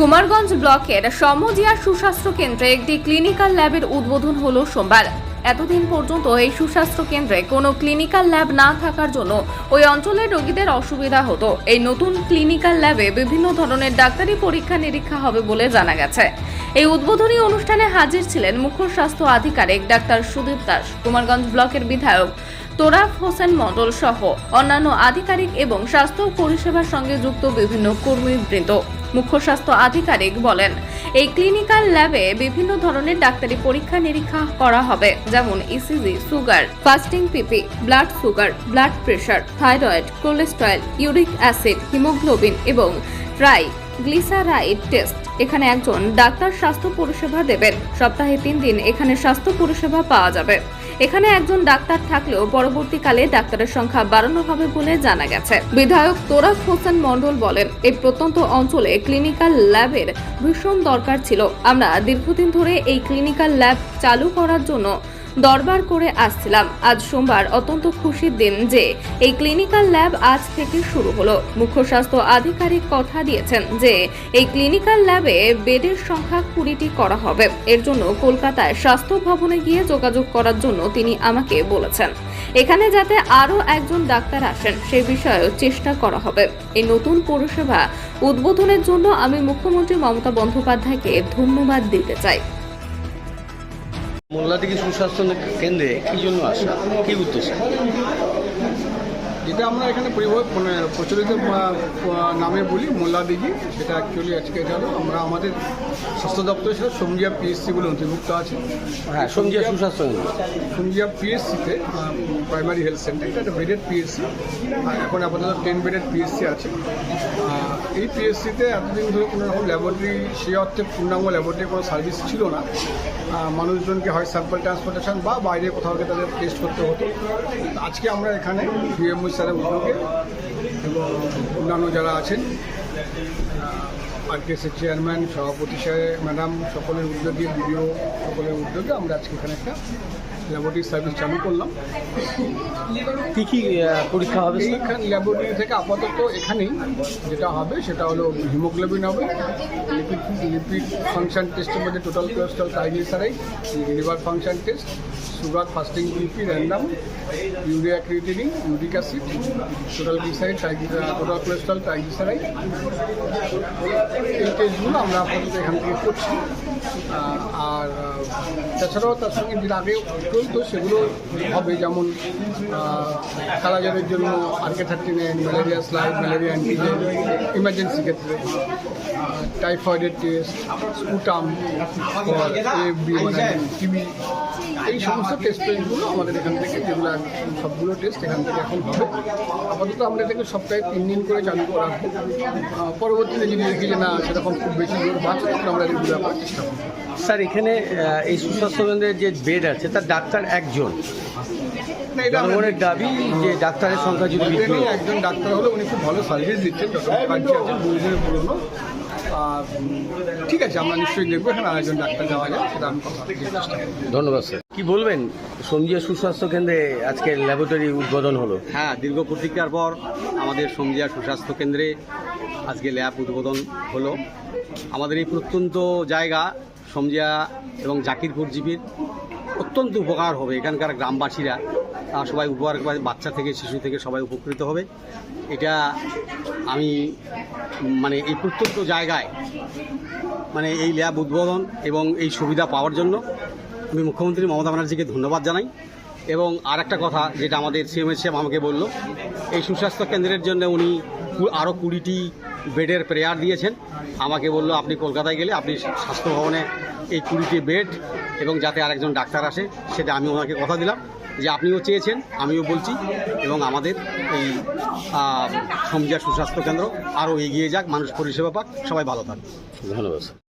কুমারগঞ্জ ব্লকের সমজিয়া সুস্বাস্থ্য কেন্দ্রে একটি ক্লিনিক্যাল ল্যাবের উদ্বোধন হলো সোমবার। এতদিন পর্যন্ত এই সুস্বাস্থ্য কেন্দ্রে কোনো ক্লিনিক্যাল ল্যাব না থাকার জন্য ওই অঞ্চলের রোগীদের অসুবিধা হতো। এই নতুন ক্লিনিক্যাল ল্যাবে বিভিন্ন ধরনের ডাক্তারি পরীক্ষা নিরীক্ষা হবে বলে জানা গেছে। এই উদ্বোধনী অনুষ্ঠানে হাজির ছিলেন মুখ্য স্বাস্থ্য আধিকারিক ডাক্তার সুদীপ দাস, কুমারগঞ্জ ব্লকের বিধায়ক তোরাফ হোসেন মণ্ডল সহ অন্যান্য আধিকারিক এবং স্বাস্থ্য পরিষেবার সঙ্গে যুক্ত বিভিন্ন কর্মীবৃন্দ। মুখ্য স্বাস্থ্য আধিকারিক বলেন, এই ক্লিনিক্যাল ল্যাবে বিভিন্ন ধরনের ডাক্তারি পরীক্ষা নিরীক্ষা করা হবে, যেমন ECG sugar, fasting PP blood sugar, blood pressure thyroid, cholesterol, uric acid, haemoglobin এবং ট্রাই গ্লিসারাইড টেস্ট। এখানে একজন ডাক্তার স্বাস্থ্য পরিষেবা দেবেন। সপ্তাহে তিন দিন এখানে স্বাস্থ্য পরিষেবা পাওয়া যাবে। এখানে একজন ডাক্তার থাকলেও পরবর্তীকালে ডাক্তারের সংখ্যা বাড়ানো হবে বলে জানা গেছে। বিধায়ক তোরাফ হোসেন মন্ডল বলেন, এই প্রত্যন্ত অঞ্চলে ক্লিনিক্যাল ল্যাবের ভীষণ দরকার ছিল। আমরা দীর্ঘদিন ধরে এই ক্লিনিক্যাল ল্যাব চালু করার জন্য দরবার করে আসছিলাম। আজ সোমবার অত্যন্ত খুশির দিন যে এই ক্লিনিক্যাল ল্যাব আজ থেকে শুরু হলো। মুখ্য স্বাস্থ্য আধিকারিক কথা দিয়েছেন যে এই ক্লিনিক্যাল ল্যাবে বেডের সংখ্যা কুড়িটি করা হবে। এর জন্য কলকাতায় স্বাস্থ্য ভবনে গিয়ে যোগাযোগ করার জন্য তিনি আমাকে বলেছেন। এখানে যাতে আরও একজন ডাক্তার আসেন, সে বিষয়েও চেষ্টা করা হবে। এই নতুন পরিষেবা উদ্বোধনের জন্য আমি মুখ্যমন্ত্রী মমতা বন্দ্যোপাধ্যায়কে ধন্যবাদ দিতে চাই। মোল্লাদিঘি সুস্বাস্থ্য কেন্দ্রে কি জন্য আসা? কি উদ্দেশ্য? যেটা আমরা এখানে মানে প্রচলিত নামে বলি মোল্লা দিঘি সেটা অ্যাকচুয়ালি আজকে হলো আমরা আমাদের স্বাস্থ্য দপ্তর সেটা সোমজিয়া পিএসসি বলে অন্তর্ভুক্ত আছে। হ্যাঁ সঞ্জয় সুস্বাস্থ্য সোমজিয়া পিএসসিতে প্রাইমারি হেলথ সেন্টার এটা একটা বেডেড পিএসসি এখন আপাতত টেন বেডেড পিএসসি আছে। এই পিএসসিতে এতদিন ধরে কোনো রকম ল্যাবরেটরি সেই অর্থে পূর্ণাঙ্গ ল্যাবরেটরি কোনো সার্ভিস ছিল না। মানুষজনকে হয় স্যাম্পল ট্রান্সপোর্টেশন বা বাইরে কোথাও গিয়ে তাদের টেস্ট করতে হতো। আজকে আমরা এখানে বিএমওই স্যারের উদ্যোগে এবং অন্যান্য যারা আছেন আরকেএসের চেয়ারম্যান সভাপতি সাহেব ম্যাডাম সকলের উদ্যোগে, বিডিও সকলের উদ্যোগে আমরা আজকে এখানে একটা ল্যাবরেটরি সার্ভিস চালু করলাম। কী কী পরীক্ষা হবে? এইখান ল্যাবরেটরি থেকে আপাতত এখানেই যেটা হবে সেটা হলো হিমোগ্লোবিন হবে লিপিড লিপিড ফাংশন টেস্টের মধ্যে total cholesterol triglyceride liver function test sugar fasting BP random urea creatinine uric acid total glyceride total cholesterol triglyceride এই টেস্টগুলো আমরা আপাতত এখান থেকে করছি। আর তাছাড়াও তার সঙ্গে যেটা আগে চলতো সেগুলো হবে যেমন কালাজারের জন্য RK thirty nine malaria, slide malaria, antigen emergency ক্ষেত্রে টাইফয়েডের টেস্ট স্পুটাম টিবি এই সমস্ত টেস্ট টেস্টগুলো আমাদের এখান থেকে যেগুলো সবগুলো টেস্ট এখান থেকে এখন হবে। আপাতত আমরা এটাকে সপ্তাহে তিন দিন করে চালু করা পরবর্তীতে যদি দেখি যে না, সেরকম খুব বেশি লোক বাড়ছে তখন আমরা রেগুলার করার চেষ্টা করব। স্যার, এখানে এই সুস্বাস্থ্য কেন্দ্রের যে বেড আছে, তার ডাক্তার একজন। না, এটা জনগণের দাবি যে ডাক্তারের সংখ্যা যদি হয়। একজন ডাক্তার হলে উনি খুব ভালো সার্ভিস দিচ্ছেন যত আছেন দুজনের পুরনো। ঠিক আছে আমরা নিশ্চয়ই দেখব এখানে আরেকজন ডাক্তার যাওয়া যায় সেটা আমি কথা ধন্যবাদ স্যার। কি বলবেন? সঞ্জয় সুস্বাস্থ্য কেন্দ্রে আজকে ল্যাবরেটরি উদ্বোধন হলো। হ্যাঁ দীর্ঘ প্রতিক্রিয়ার পর আমাদের সমজিয়া সুস্বাস্থ্য কেন্দ্রে আজকে ল্যাব উদ্বোধন হলো। আমাদের এই প্রত্যন্ত জায়গা সমজিয়া এবং জাকিরপুর জিপির অত্যন্ত উপকার হবে এখানকার গ্রামবাসীরা। সবাই উপহার বাচ্চা থেকে, শিশু থেকে সবাই উপকৃত হবে। এটা আমি মানে এই প্রত্যন্ত জায়গায় মানে এই ল্যাব উদ্বোধন এবং এই সুবিধা পাওয়ার জন্য আমি মুখ্যমন্ত্রী মমতা ব্যানার্জিকে ধন্যবাদ জানাই। এবং আর একটা কথা যেটা আমাদের সিএমএস সাহেব আমাকে বলল, এই সুস্বাস্থ্য কেন্দ্রের জন্য উনি আরও কুড়িটি বেডের প্রেয়ার দিয়েছেন। আমাকে বলল, আপনি কলকাতায় গেলে আপনি স্বাস্থ্য ভবনে এই কুড়িটি বেড এবং যাতে আরেকজন ডাক্তার আসে, সেটা আমি ওনাকে কথা দিলাম যে আপনিও চেয়েছেন, আমিও বলছি এবং আমাদের এই সমজিয়া সুস্বাস্থ্য কেন্দ্র আরও এগিয়ে যাক, মানুষ পরিষেবা পাক, সবাই ভালো থাক। ধন্যবাদ